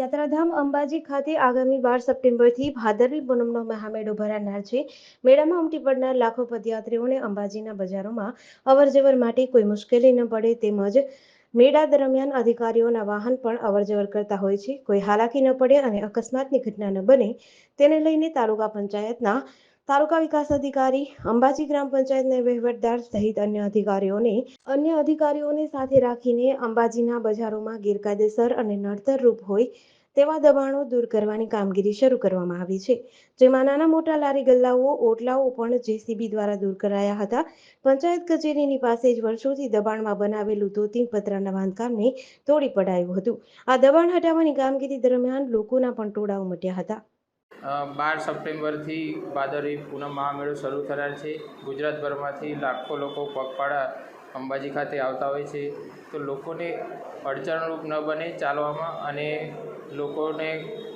યાત્રાધામ અંબાજી ખાતે આગામી બાર સપ્ટેમ્બરથી ભાદરવી પૂનમનો મહામેળો ભરાનાર છે. મેળામાં ઉમટી પડનાર લાખો પદયાત્રીઓને અંબાજીના બજારોમાં અવરજવર માટે કોઈ મુશ્કેલી ન પડે તેમજ મેળા દરમિયાન અધિકારીઓના વાહન પણ અવરજવર કરતા હોય છે. કોઈ હાલાકી ન પડે અને અકસ્માતની ઘટના ન બને તેને લઈને તાલુકા પંચાયતના તાલુકા વિકાસ અધિકારી, અંબાજી ગ્રામ પંચાયતના વહીવટદાર સહિત અન્ય અધિકારીઓને અન્ય અધિકારીઓને સાથે રાખીને અંબાજીના બજારોમાં ગેરકાયદેસર અને નડતરરૂપ હોય તેવા દબાણો દૂર કરવાની કામગીરી શરૂ કરવામાં આવી છે. જેમાં નાના મોટા લારી ગલ્લાઓ, ઓટલાઓ પણ જેસીબી દ્વારા દૂર કરાયા હતા. પંચાયત કચેરીની પાસે જ વર્ષોથી દબાણમાં બનાવેલું ધોતી પતરાના બાંધકામને તોડી પડાયું હતું. આ દબાણ હટાવવાની કામગીરી દરમિયાન લોકોના પણ ટોળાઓ મટ્યા હતા. બાર સપ્ટેમ્બરથી ભાદરવી પૂનમ મહામેળો શરૂ થનાર છે. ગુજરાતભરમાંથી લાખો લોકો પગપાળા અંબાજી ખાતે આવતા હોય છે. તો લોકોને અડચણરૂપ ન બને ચાલવામાં અને લોકોને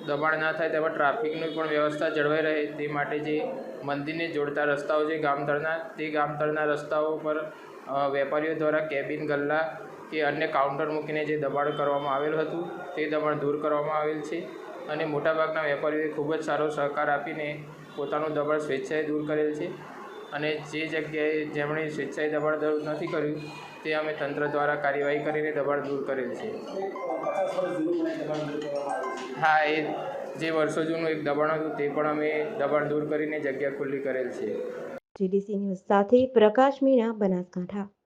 દબાણ ના થાય તેમાં ટ્રાફિકની પણ વ્યવસ્થા જળવાઈ રહે તે માટે જે મંદિરને જોડતા રસ્તાઓ છે ગામતળના તે ગામતળના રસ્તાઓ પર વેપારીઓ દ્વારા કેબિન, ગલ્લા કે અન્ય કાઉન્ટર મૂકીને જે દબાણ કરવામાં આવેલ હતું તે દબાણ દૂર કરવામાં આવેલ છે. અને મોટાભાગના વેપારીઓએ ખૂબ જ સારો સહકાર આપીને પોતાનું દબાણ સ્વેચ્છાએ દૂર કરેલ છે. અને જે જગ્યાએ જેમણે સ્વેચ્છાએ દબાણ દૂર નથી કર્યું, તે અમે તંત્ર દ્વારા કાર્યવાહી કરીને દબાણ દૂર કરેલ છે. હા, એ જે વર્ષો જૂનું એક દબાણ હતું, તે પણ અમે દબાણ દૂર કરીને જગ્યા ખુલ્લી કરેલ છે. જીડીસી ન્યૂઝ સાથે પ્રકાશ મીણા બનાસકાંઠા.